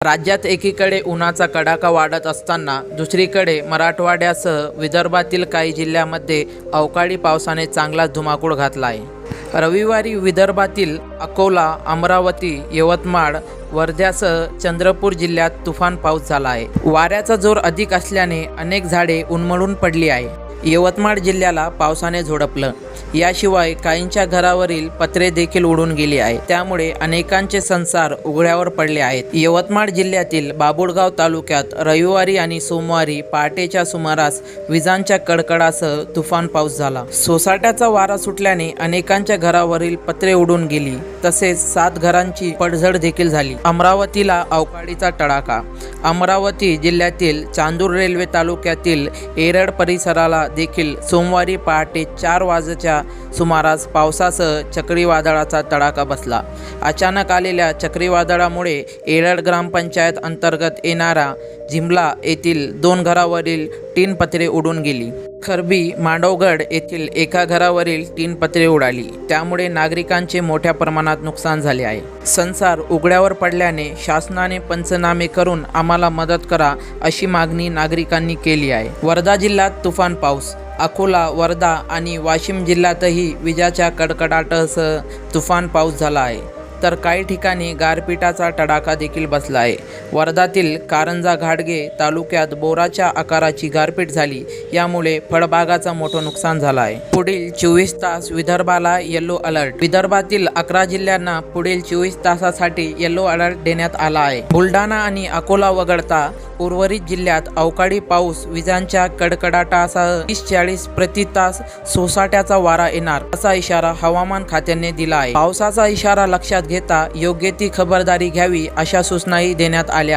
राज्यात एकीकडे उन्हाचा कडाका वाढत असताना दुसरीकडे मराठवाड्यासह विदर्भातील काही जिल्ह्यामध्ये अवकाळी पावसाने चांगलाच धुमाकूळ घातला आहे रविवारी विदर्भातील अकोला अमरावती यवतमाळ वर्ध्यासह चंद्रपूर जिल्ह्यात तुफान पाऊस झाला आहे वाऱ्याचा जोर अधिक असल्याने अनेक झाडे उन्मळून पडली आहे यवतमाळ जिल्ह्याला पावसाने झोडपलं. याशिवाय काहींच्या घरावरील पत्रे देखील उडून गेली आहे त्यामुळे अनेकांचे संसार उघड्यावर पडले आहेत. यवतमाळ जिल्ह्यातील बाबुळगाव तालुक्यात रविवारी आणि सोमवारी पहाटेच्या सुमारास विजांच्या कडकडासह तुफान पाऊस झाला. सोसाट्याचा वारा सुटल्याने अनेकांच्या घरावरील पत्रे उडून गेली. तसेच सात घरांची पडझड देखील झाली. अमरावतीला अवकाळीचा तडाखा. अमरावती जिल्ह्यातील चांदूर रेल्वे तालुक्यातील एरड परिसराला देखील सोमवारी पहाटे चार वाजेच्या सुमारास पावसासह चक्रीवादळाचा तडाखा बसला. अचानक आलेल्या चक्रीवादळामुळे एरड ग्रामपंचायत अंतर्गत येणारा जिमला येथील दोन घरावरील तीन पत्रे उडून गेली. खरबी मांडवगड येथील एका घरावरील तीन पत्रे उडाली. त्यामुळे नागरिकांचे मोठ्या प्रमाणात नुकसान झाले आहे. संसार उघड्यावर पडल्याने शासनाने पंचनामे करून आम्हाला मदत करा अशी मागणी नागरिकांनी केली आहे. वर्धा जिल्ह्यात तुफान पाऊस अकोला वर्धा आणि वाशिम जिल्ह्यातही विजाच्या कडकडाटासह तुफान पाऊस झाला आहे. तर काही ठिकाणी गारपिटाचा तडाखा देखील बसला आहे. वर्धातील कारंजा घाटगे तालुक्यात बोराच्या आकाराची गारपीट झाली. यामुळे फळबागाचं मोठं नुकसान झालं आहे. पुढील चोवीस तास विदर्भाला येलो अलर्ट विदर्भातील अकरा जिल्ह्यांना पुढील चोवीस तासासाठी येलो अलर्ट देण्यात आला आहे. बुलढाणा आणि अकोला वगळता उर्वरित जिल्ह्यात अवकाळी पाऊस विजांच्या कडकडाटासह तीस चाळीस प्रति तास सोसाट्याचा वारा येणार असा इशारा हवामान खात्याने दिला आहे पावसाचा इशारा लक्षात घेता योग्य ती खबरदारी घ्यावी अशा सूचनाही देण्यात आल्या